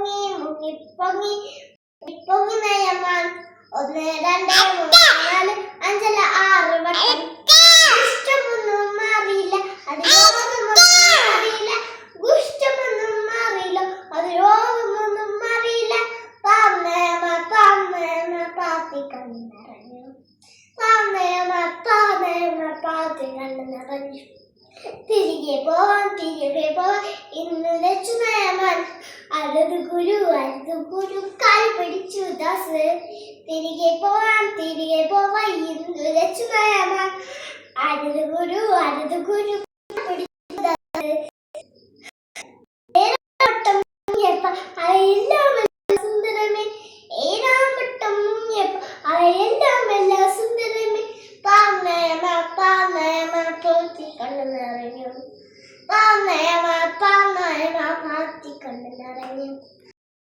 മുങ്ങിപ്പൊങ്ങി മുങ്ങിപ്പൊങ്ങി മുങ്ങിപ്പൊങ്ങി നയമാൻ. ഒന്ന് രണ്ട് മൂന്ന് നാല് അഞ്ചല്ല ആറ് വട്ടം. ഇഷ്ടമൊന്നും മാറിയില്ല. അത് രോഗമൊന്നും മാറിയില്ല. ഗുഷ്ടമൊന്നും മാറിയില്ല. അത് രോഗമൊന്നും മാറിയില്ല താന്നേമ താന്നേമ പാത്തി കണ്ണു നിറഞ്ഞു. താന്നേമ താന്നേമ പാത്തി കണ്ണു നിറഞ്ഞു. തിരികെ പോവാൻ തിരികെ പോവാൻ ഇന്ന് ലച്ചു നയമാൻ അരുത് ഗുരു അത് ഗുരു കാൽ പിടിച്ചു ദാസ്. തിരികെ പോവാം തിരികെ പോവാം ഇന്ന് ലച്ചു നയമാൻ അരുത് ഗുരു അരുത് ഗുരു പിടിച്ചു സുന്ദരമേ. അതെല്ലാമെല്ലാം സുന്ദരമേ. പാന്നേമ പാന്നേമ പോത്തി കണ്ണു പാന്നേമ